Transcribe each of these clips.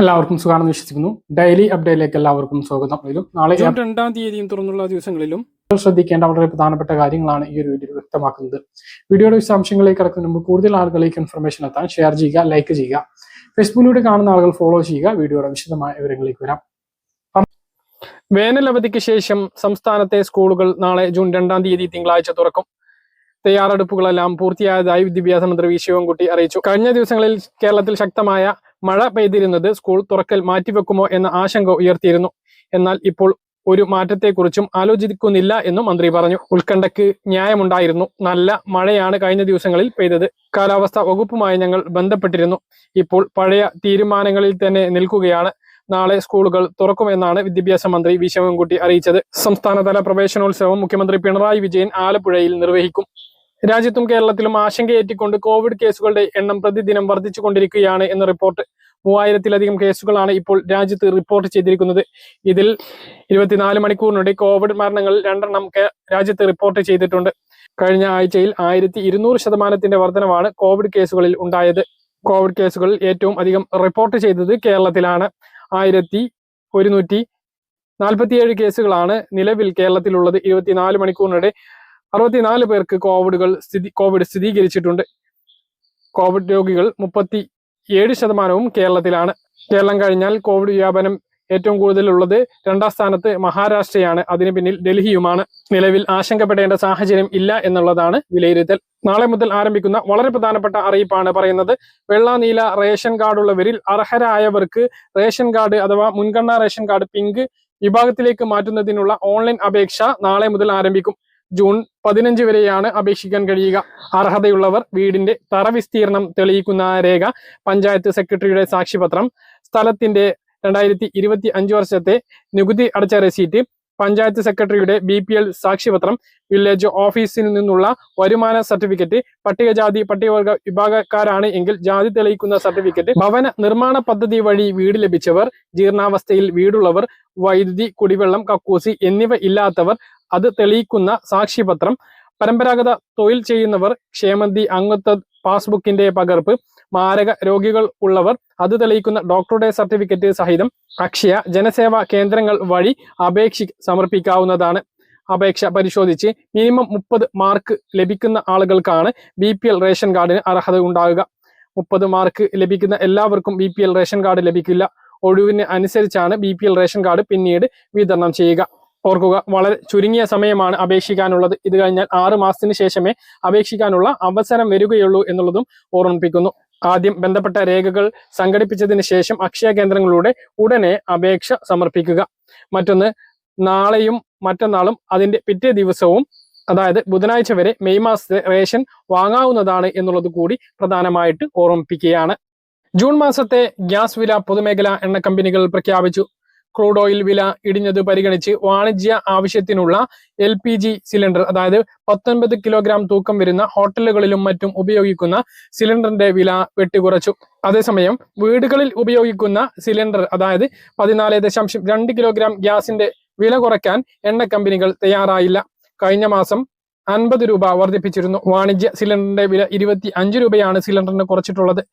എല്ലാവർക്കും സുഖമാണെന്ന് വിശ്വസിക്കുന്നു. ഡെയിലി അപ്ഡേറ്റിലേക്ക് എല്ലാവർക്കും സ്വാഗതം. ഇതിലും നാളെ രണ്ടാം തീയതിയും തുറന്നുള്ള ദിവസങ്ങളിലും ശ്രദ്ധിക്കേണ്ട വളരെ പ്രധാനപ്പെട്ട കാര്യങ്ങളാണ് ഈ ഒരു വീഡിയോ വ്യക്തമാക്കുന്നത്. വീഡിയോയുടെ വിശദാംശങ്ങളിലേക്ക് കിടക്കുന്നതിന് മുമ്പ് കൂടുതൽ ആളുകളിലേക്ക് ഇൻഫർമേഷൻ എത്താൻ ഷെയർ ചെയ്യുക ലൈക്ക് ചെയ്യുക. ഫേസ്ബുക്കിലൂടെ കാണുന്ന ആളുകൾ ഫോളോ ചെയ്യുക. വീഡിയോയുടെ വിശദമായ വിവരങ്ങളിലേക്ക് വരാം. വേനൽ അവധിക്ക് ശേഷം സംസ്ഥാനത്തെ സ്കൂളുകൾ നാളെ ജൂൺ രണ്ടാം തീയതി തിങ്കളാഴ്ച തുറക്കും. തയ്യാറെടുപ്പുകളെല്ലാം പൂർത്തിയായതായി വിദ്യാഭ്യാസ മന്ത്രി വി ശിവൻകുട്ടി അറിയിച്ചു. കഴിഞ്ഞ ദിവസങ്ങളിൽ കേരളത്തിൽ ശക്തമായ മഴ പെയ്തിരുന്നത് സ്കൂൾ തുറക്കൽ മാറ്റിവെക്കുമോ എന്ന ആശങ്ക ഉയർത്തിയിരുന്നു. എന്നാൽ ഇപ്പോൾ ഒരു മാറ്റത്തെക്കുറിച്ചും ആലോചിക്കുന്നില്ല എന്നും മന്ത്രി പറഞ്ഞു. ഉത്കണ്ഠയ്ക്ക് ന്യായമുണ്ടായിരുന്നു. നല്ല മഴയാണ് കഴിഞ്ഞ ദിവസങ്ങളിൽ പെയ്തത്. കാലാവസ്ഥാ വകുപ്പുമായി ഞങ്ങൾ ബന്ധപ്പെട്ടിരുന്നു. ഇപ്പോൾ പഴയ തീരുമാനങ്ങളിൽ തന്നെ നിൽക്കുകയാണ്. നാളെ സ്കൂളുകൾ തുറക്കുമെന്നാണ് വിദ്യാഭ്യാസ മന്ത്രി വി ശിവൻകുട്ടി അറിയിച്ചത്. സംസ്ഥാനതല പ്രവേശനോത്സവം മുഖ്യമന്ത്രി പിണറായി വിജയൻ ആലപ്പുഴയിൽ നിർവഹിക്കും. രാജ്യത്തും കേരളത്തിലും ആശങ്കയേറ്റിക്കൊണ്ട് കോവിഡ് കേസുകളുടെ എണ്ണം പ്രതിദിനം വർദ്ധിച്ചുകൊണ്ടിരിക്കുകയാണ് എന്ന റിപ്പോർട്ട്. മൂവായിരത്തിലധികം കേസുകളാണ് ഇപ്പോൾ രാജ്യത്ത് റിപ്പോർട്ട് ചെയ്തിരിക്കുന്നത്. ഇതിൽ ഇരുപത്തിനാല് മണിക്കൂറിനിടെ കോവിഡ് മരണങ്ങൾ രണ്ടെണ്ണം രാജ്യത്ത് റിപ്പോർട്ട് ചെയ്തിട്ടുണ്ട്. കഴിഞ്ഞ ആഴ്ചയിൽ ആയിരത്തി ഇരുന്നൂറ് ശതമാനത്തിന്റെ വർധനവാണ് കോവിഡ് കേസുകളിൽ ഉണ്ടായത്. കോവിഡ് കേസുകൾ ഏറ്റവും അധികം റിപ്പോർട്ട് ചെയ്തത് കേരളത്തിലാണ്. ആയിരത്തി ഒരുന്നൂറ്റി നാൽപ്പത്തിയേഴ് കേസുകളാണ് നിലവിൽ കേരളത്തിലുള്ളത്. ഇരുപത്തിനാല് മണിക്കൂറിനിടെ അറുപത്തിനാല് പേർക്ക് കോവിഡുകൾ സ്ഥിതി കോവിഡ് സ്ഥിരീകരിച്ചിട്ടുണ്ട്. കോവിഡ് രോഗികൾ മുപ്പത്തി ഏഴ് ശതമാനവും കേരളത്തിലാണ്. കേരളം കഴിഞ്ഞാൽ കോവിഡ് വ്യാപനം ഏറ്റവും കൂടുതലുള്ളത് രണ്ടാം സ്ഥാനത്ത് മഹാരാഷ്ട്രയാണ്. അതിനു പിന്നിൽ ഡൽഹിയുമാണ്. നിലവിൽ ആശങ്കപ്പെടേണ്ട സാഹചര്യം ഇല്ല എന്നുള്ളതാണ് വിലയിരുത്തൽ. നാളെ മുതൽ ആരംഭിക്കുന്ന വളരെ പ്രധാനപ്പെട്ട അറിയിപ്പാണ് പറയുന്നത്. വെള്ളാനീല റേഷൻ കാർഡ് ഉള്ളവരിൽ അർഹരായവർക്ക് റേഷൻ കാർഡ് അഥവാ മുൻഗണനാ റേഷൻ കാർഡ് പിങ്ക് വിഭാഗത്തിലേക്ക് മാറ്റുന്നതിനുള്ള ഓൺലൈൻ അപേക്ഷ നാളെ മുതൽ ആരംഭിക്കും. ജൂൺ പതിനഞ്ച് വരെയാണ് അപേക്ഷിക്കാൻ കഴിയുക. അർഹതയുള്ളവർ വീടിന്റെ തറ വിസ്തീർണം തെളിയിക്കുന്ന രേഖ പഞ്ചായത്ത് സെക്രട്ടറിയുടെ സാക്ഷിപത്രം സ്ഥലത്തിന്റെ രണ്ടായിരത്തി ഇരുപത്തി അഞ്ച് വർഷത്തെ നികുതി അടച്ച റെസീറ്റ് പഞ്ചായത്ത് സെക്രട്ടറിയുടെ ബി പി എൽ സാക്ഷ്യപത്രം വില്ലേജ് ഓഫീസിൽ നിന്നുള്ള വരുമാന സർട്ടിഫിക്കറ്റ് പട്ടികജാതി പട്ടികവർഗ വിഭാഗക്കാരാണ് എങ്കിൽ ജാതി തെളിയിക്കുന്ന സർട്ടിഫിക്കറ്റ് ഭവന നിർമ്മാണ പദ്ധതി വഴി വീട് ലഭിച്ചവർ ജീർണാവസ്ഥയിൽ വീടുള്ളവർ വൈദ്യുതി കുടിവെള്ളം കക്കൂസി എന്നിവ ഇല്ലാത്തവർ അത് തെളിയിക്കുന്ന സാക്ഷ്യപത്രം പരമ്പരാഗത തൊഴിൽ ചെയ്യുന്നവർ ക്ഷേമന്തി അംഗത്വ പാസ്ബുക്കിന്റെ പകർപ്പ് മാരക രോഗികൾ ഉള്ളവർ അത് തെളിയിക്കുന്ന ഡോക്ടറുടെ സർട്ടിഫിക്കറ്റ് സഹിതം അക്ഷയ ജനസേവാ കേന്ദ്രങ്ങൾ വഴി അപേക്ഷ സമർപ്പിക്കാവുന്നതാണ്. അപേക്ഷ പരിശോധിച്ച് മിനിമം മുപ്പത് മാർക്ക് ലഭിക്കുന്ന ആളുകൾക്കാണ് ബി പി എൽ റേഷൻ കാർഡിന് അർഹത ഉണ്ടാകുക. മുപ്പത് മാർക്ക് ലഭിക്കുന്ന എല്ലാവർക്കും B P L ration card ലഭിക്കില്ല. ഒഴിവിന് അനുസരിച്ചാണ് B P L ration card പിന്നീട് വിതരണം ചെയ്യുക. ഓർക്കുക വളരെ ചുരുങ്ങിയ സമയമാണ് അപേക്ഷിക്കാനുള്ളത്. ഇത് കഴിഞ്ഞാൽ ആറ് മാസത്തിന് ശേഷമേ അപേക്ഷിക്കാനുള്ള അവസരം വരികയുള്ളൂ എന്നുള്ളതും ഓർമ്മിപ്പിക്കുന്നു. ആദ്യം ബന്ധപ്പെട്ട രേഖകൾ സംഘടിപ്പിച്ചതിന് ശേഷം അക്ഷയ കേന്ദ്രങ്ങളിലൂടെ ഉടനെ അപേക്ഷ സമർപ്പിക്കുക. മറ്റൊന്ന് നാളെയും മറ്റന്നാളും അതിന്റെ പിറ്റേ ദിവസവും അതായത് ബുധനാഴ്ച വരെ മെയ് മാസത്തെ റേഷൻ വാങ്ങാവുന്നതാണ് എന്നുള്ളത് കൂടി പ്രധാനമായിട്ട് ഓർമ്മിപ്പിക്കുകയാണ്. ജൂൺ മാസത്തെ ഗ്യാസ് വില പൊതുമേഖലാ എണ്ണ കമ്പനികൾ പ്രഖ്യാപിച്ചു. ക്രൂഡ് ഓയിൽ വില ഇടിഞ്ഞത് പരിഗണിച്ച് വാണിജ്യ ആവശ്യത്തിനുള്ള എൽ പി ജി സിലിണ്ടർ അതായത് പത്തൊൻപത് കിലോഗ്രാം തൂക്കം വരുന്ന ഹോട്ടലുകളിലും മറ്റും ഉപയോഗിക്കുന്ന സിലിണ്ടറിന്റെ വില വെട്ടിക്കുറച്ചു. അതേസമയം വീടുകളിൽ ഉപയോഗിക്കുന്ന സിലിണ്ടർ അതായത് പതിനാല് ദശാംശം രണ്ട് കിലോഗ്രാം ഗ്യാസിന്റെ വില കുറയ്ക്കാൻ എണ്ണ കമ്പനികൾ തയ്യാറായില്ല. കഴിഞ്ഞ മാസം അൻപത് രൂപ വർദ്ധിപ്പിച്ചിരുന്നു. വാണിജ്യ സിലിണ്ടറിന്റെ വില ഇരുപത്തി അഞ്ച് രൂപയാണ് സിലിണ്ടറിന് കുറച്ചിട്ടുള്ളത്.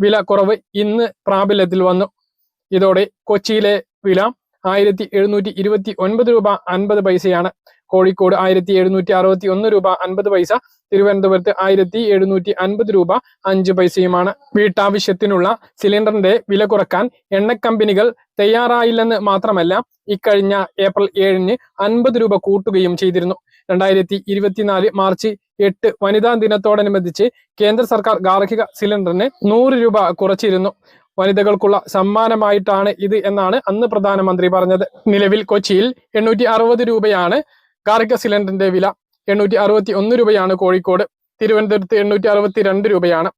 വില കുറവ് ഇന്ന് പ്രാബല്യത്തിൽ വന്നു. ഇതോടെ കൊച്ചിയിലെ വില ആയിരത്തി എഴുന്നൂറ്റി ഇരുപത്തി ഒൻപത് രൂപ അൻപത് പൈസയാണ്. കോഴിക്കോട് ആയിരത്തി എഴുന്നൂറ്റി അറുപത്തി ഒന്ന് രൂപ അൻപത് പൈസ. തിരുവനന്തപുരത്ത് ആയിരത്തി എഴുന്നൂറ്റി അൻപത് രൂപ അഞ്ച് പൈസയുമാണ്. വീട്ടാവശ്യത്തിനുള്ള സിലിണ്ടറിന്റെ വില കുറയ്ക്കാൻ എണ്ണക്കമ്പനികൾ തയ്യാറായില്ലെന്ന് മാത്രമല്ല ഇക്കഴിഞ്ഞ ഏപ്രിൽ ഏഴിന് അൻപത് രൂപ കൂട്ടുകയും ചെയ്തിരുന്നു. രണ്ടായിരത്തി ഇരുപത്തിനാല് മാർച്ച് എട്ട് വനിതാ ദിനത്തോടനുബന്ധിച്ച് കേന്ദ്ര സർക്കാർ ഗാർഹിക സിലിണ്ടറിന് നൂറ് രൂപ കുറച്ചിരുന്നു. വനിതകൾക്കുള്ള സമ്മാനമായിട്ടാണ് ഇത് എന്നാണ് അന്ന് പ്രധാനമന്ത്രി പറഞ്ഞത്. നിലവിൽ കൊച്ചിയിൽ എണ്ണൂറ്റി അറുപത് രൂപയാണ് കാർഗ സിലിണ്ടറിന്റെ വില. എണ്ണൂറ്റി അറുപത്തി ഒന്ന് രൂപയാണ് കോഴിക്കോട്. തിരുവനന്തപുരത്ത് എണ്ണൂറ്റി അറുപത്തി രണ്ട് രൂപയാണ്.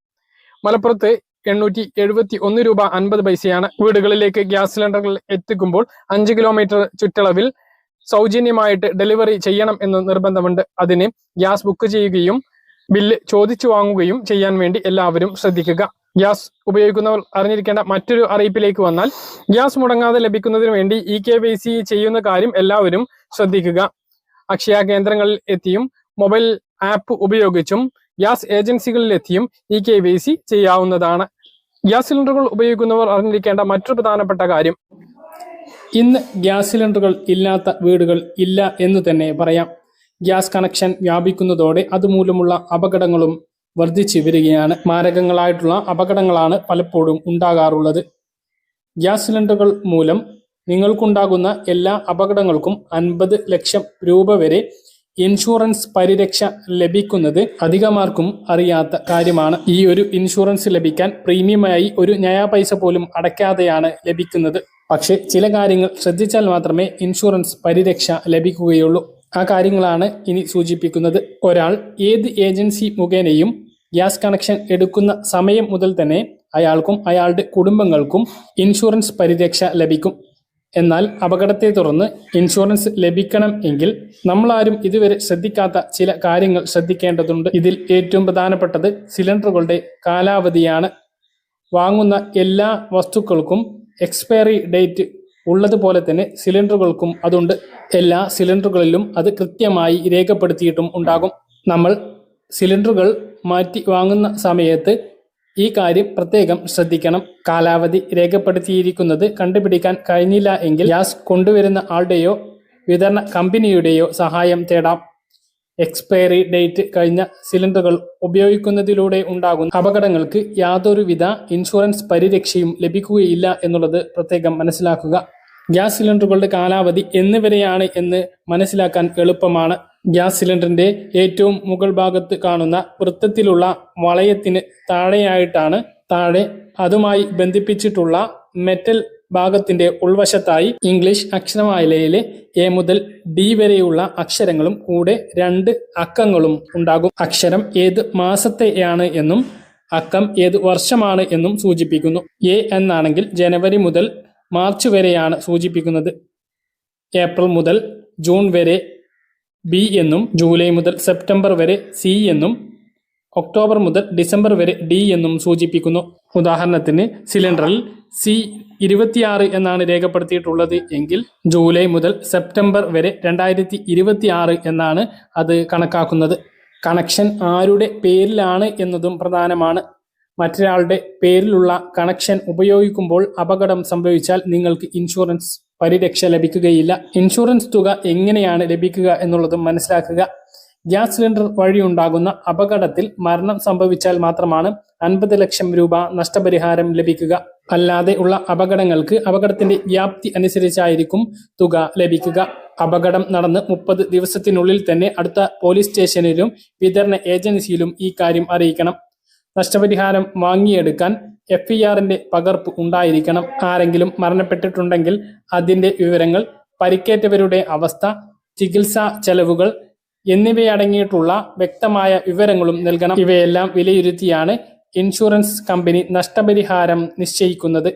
മലപ്പുറത്ത് എണ്ണൂറ്റി എഴുപത്തി ഒന്ന് രൂപ അൻപത് പൈസയാണ്. വീടുകളിലേക്ക് ഗ്യാസ് സിലിണ്ടറുകൾ എത്തിക്കുമ്പോൾ അഞ്ച് കിലോമീറ്റർ ചുറ്റളവിൽ സൗജന്യമായിട്ട് ഡെലിവറി ചെയ്യണം എന്ന് നിർബന്ധമുണ്ട്. അതിന് ഗ്യാസ് ബുക്ക് ചെയ്യുകയും ബില്ല് ചോദിച്ചു വാങ്ങുകയും ചെയ്യാൻ വേണ്ടി എല്ലാവരും ശ്രദ്ധിക്കുക. ഗ്യാസ് ഉപയോഗിക്കുന്നവർ അറിഞ്ഞിരിക്കേണ്ട മറ്റൊരു അറിയിപ്പിലേക്ക് വന്നാൽ ഗ്യാസ് മുടങ്ങാതെ ലഭിക്കുന്നതിന് വേണ്ടി ഇ കെ വൈ സി ചെയ്യുന്ന കാര്യം എല്ലാവരും ശ്രദ്ധിക്കുക. അക്ഷയ കേന്ദ്രങ്ങളിൽ എത്തിയും മൊബൈൽ ആപ്പ് ഉപയോഗിച്ചും ഗ്യാസ് ഏജൻസികളിൽ എത്തിയും ഇ കെ വൈ സി ചെയ്യാവുന്നതാണ്. ഗ്യാസ് സിലിണ്ടറുകൾ ഉപയോഗിക്കുന്നവർ അറിഞ്ഞിരിക്കേണ്ട മറ്റൊരു പ്രധാനപ്പെട്ട കാര്യം ഇന്ന് ഗ്യാസ് സിലിണ്ടറുകൾ ഇല്ലാത്ത വീടുകൾ ഇല്ല എന്ന് തന്നെ പറയാം. ഗ്യാസ് കണക്ഷൻ വ്യാപിക്കുന്നതോടെ അതുമൂലമുള്ള അപകടങ്ങളും വർദ്ധിച്ചു വരികയാണ്. മാരകങ്ങളായിട്ടുള്ള അപകടങ്ങളാണ് പലപ്പോഴും ഉണ്ടാകാറുള്ളത്. ഗ്യാസ് സിലിണ്ടറുകൾ മൂലം നിങ്ങൾക്കുണ്ടാകുന്ന എല്ലാ അപകടങ്ങൾക്കും അൻപത് ലക്ഷം രൂപ വരെ ഇൻഷുറൻസ് പരിരക്ഷ ലഭിക്കുന്നത് അധികമാർക്കും അറിയാത്ത കാര്യമാണ്. ഈ ഒരു ഇൻഷുറൻസ് ലഭിക്കാൻ പ്രീമിയമായി ഒരു നയാ പൈസ പോലും അടയ്ക്കാതെയാണ് ലഭിക്കുന്നത്. പക്ഷേ ചില കാര്യങ്ങൾ ശ്രദ്ധിച്ചാൽ മാത്രമേ ഇൻഷുറൻസ് പരിരക്ഷ ലഭിക്കുകയുള്ളൂ. ആ കാര്യങ്ങളാണ് ഇനി സൂചിപ്പിക്കുന്നത്. ഒരാൾ ഏത് ഏജൻസി മുഖേനയും ഗ്യാസ് കണക്ഷൻ എടുക്കുന്ന സമയം മുതൽ തന്നെ അയാൾക്കും അയാളുടെ കുടുംബങ്ങൾക്കും ഇൻഷുറൻസ് പരിരക്ഷ ലഭിക്കും. എന്നാൽ അപകടത്തെ തുടർന്ന് ഇൻഷുറൻസ് ലഭിക്കണം എങ്കിൽ നമ്മളാരും ഇതുവരെ ശ്രദ്ധിക്കാത്ത ചില കാര്യങ്ങൾ ശ്രദ്ധിക്കേണ്ടതുണ്ട്. ഇതിൽ ഏറ്റവും പ്രധാനപ്പെട്ടത് സിലിണ്ടറുകളുടെ കാലാവധിയാണ്. വാങ്ങുന്ന എല്ലാ വസ്തുക്കൾക്കും എക്സ്പയറി ഡേറ്റ് ഉള്ളതുപോലെ തന്നെ സിലിണ്ടറുകൾക്കും അതുണ്ട്. എല്ലാ സിലിണ്ടറുകളിലും അത് കൃത്യമായി രേഖപ്പെടുത്തിയിട്ടും ഉണ്ടാകും. നമ്മൾ സിലിണ്ടറുകൾ മാറ്റി വാങ്ങുന്ന സമയത്ത് ഈ കാര്യം പ്രത്യേകം ശ്രദ്ധിക്കണം. കാലാവധി രേഖപ്പെടുത്തിയിരിക്കുന്നത് കണ്ടുപിടിക്കാൻ കഴിഞ്ഞില്ല എങ്കിൽ ഗ്യാസ് കൊണ്ടുവരുന്ന ആളുടെയോ വിതരണ കമ്പനിയുടെയോ സഹായം തേടാം. എക്സ്പയറി ഡേറ്റ് കഴിഞ്ഞ സിലിണ്ടറുകൾ ഉപയോഗിക്കുന്നതിലൂടെ ഉണ്ടാകുന്ന അപകടങ്ങൾക്ക് യാതൊരുവിധ ഇൻഷുറൻസ് പരിരക്ഷയും ലഭിക്കുകയില്ല എന്നുള്ളത് പ്രത്യേകം മനസ്സിലാക്കുക. ഗ്യാസ് സിലിണ്ടറുകളുടെ കാലാവധി എന്നിവരെയാണ് എന്ന് മനസ്സിലാക്കാൻ എളുപ്പമാണ്. ഗ്യാസ് സിലിണ്ടറിന്റെ ഏറ്റവും മുകൾ ഭാഗത്ത് കാണുന്ന വൃത്തത്തിലുള്ള വളയത്തിന് താഴെയായിട്ടാണ് താഴെ അതുമായി ബന്ധിപ്പിച്ചിട്ടുള്ള മെറ്റൽ ഭാഗത്തിന്റെ ഉൾവശത്തായി ഇംഗ്ലീഷ് അക്ഷരമാലയിലെ എ മുതൽ ഡി വരെയുള്ള അക്ഷരങ്ങളും കൂടെ രണ്ട് അക്കങ്ങളും ഉണ്ടാകും. അക്ഷരം ഏത് മാസത്തെയാണ് എന്നും അക്കം ഏത് വർഷമാണ് എന്നും സൂചിപ്പിക്കുന്നു. എ എന്നാണെങ്കിൽ ജനുവരി മുതൽ മാർച്ച് വരെയാണ് സൂചിപ്പിക്കുന്നത്. ഏപ്രിൽ മുതൽ ജൂൺ വരെ ബി എന്നും ജൂലൈ മുതൽ സെപ്റ്റംബർ വരെ സി എന്നും ഒക്ടോബർ മുതൽ ഡിസംബർ വരെ ഡി എന്നും സൂചിപ്പിക്കുന്നു. ഉദാഹരണത്തിന് സിലിണ്ടറിൽ സി ഇരുപത്തിയാറ് എന്നാണ് രേഖപ്പെടുത്തിയിട്ടുള്ളത് എങ്കിൽ ജൂലൈ മുതൽ സെപ്റ്റംബർ വരെ രണ്ടായിരത്തി ഇരുപത്തിയാറ് എന്നാണ് അത് കണക്കാക്കുന്നത്. കണക്ഷൻ ആരുടെ പേരിലാണ് എന്നതും പ്രധാനമാണ്. മറ്റൊരാളുടെ പേരിലുള്ള കണക്ഷൻ ഉപയോഗിക്കുമ്പോൾ അപകടം സംഭവിച്ചാൽ നിങ്ങൾക്ക് ഇൻഷുറൻസ് പരിരക്ഷ ലഭിക്കുകയില്ല. ഇൻഷുറൻസ് തുക എങ്ങനെയാണ് ലഭിക്കുക എന്നുള്ളതും മനസ്സിലാക്കുക. ഗ്യാസ് സിലിണ്ടർ വഴിയുണ്ടാകുന്ന അപകടത്തിൽ മരണം സംഭവിച്ചാൽ മാത്രമാണ് അൻപത് ലക്ഷം രൂപ നഷ്ടപരിഹാരം ലഭിക്കുക. അല്ലാതെ ഉള്ള അപകടങ്ങൾക്ക് അപകടത്തിന്റെ വ്യാപ്തി അനുസരിച്ചായിരിക്കും തുക ലഭിക്കുക. അപകടം നടന്ന് മുപ്പത് ദിവസത്തിനുള്ളിൽ തന്നെ അടുത്ത പോലീസ് സ്റ്റേഷനിലും വിതരണ ഏജൻസിയിലും ഈ കാര്യം അറിയിക്കണം. നഷ്ടപരിഹാരം വാങ്ങിയെടുക്കാൻ എഫ് ഇ ആറിന്റെ പകർപ്പ് ഉണ്ടായിരിക്കണം. ആരെങ്കിലും മരണപ്പെട്ടിട്ടുണ്ടെങ്കിൽ അതിന്റെ വിവരങ്ങൾ പരിക്കേറ്റവരുടെ അവസ്ഥ ചികിത്സാ ചെലവുകൾ എന്നിവയടങ്ങിയിട്ടുള്ള വ്യക്തമായ വിവരങ്ങളും നൽകണം. ഇവയെല്ലാം വിലയിരുത്തിയാണ് ഇൻഷുറൻസ് കമ്പനി നഷ്ടപരിഹാരം നിശ്ചയിക്കുന്നത്.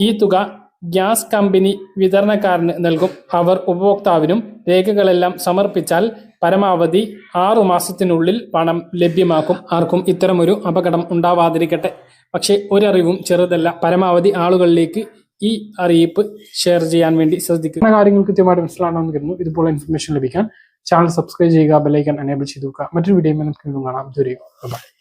ഈ തുക ഗ്യാസ് കമ്പനി വിതരണക്കാരന് നൽകും. അവർ ഉപഭോക്താവിനും രേഖകളെല്ലാം സമർപ്പിച്ചാൽ പരമാവധി ആറു മാസത്തിനുള്ളിൽ പണം ലഭ്യമാക്കും. ആർക്കും ഇത്തരമൊരു അപകടം ഉണ്ടാവാതിരിക്കട്ടെ. പക്ഷേ ഒരറിവും ചെറുതല്ല. പരമാവധി ആളുകളിലേക്ക് ഈ അറിയിപ്പ് ഷെയർ ചെയ്യാൻ വേണ്ടി ശ്രദ്ധിക്കുക. കാര്യങ്ങൾ കൃത്യമായിട്ട് മനസ്സിലാണെന്ന് കരുതുന്നു. ഇതുപോലെ ഇൻഫർമേഷൻ ലഭിക്കാൻ ചാനൽ സബ്സ്ക്രൈബ് ചെയ്യുക ബെലൈക്കൻ എനേബിൾ ചെയ്തു മറ്റൊരു വീഡിയോ നമുക്ക് കാണാം. ദൂരെ ബൈ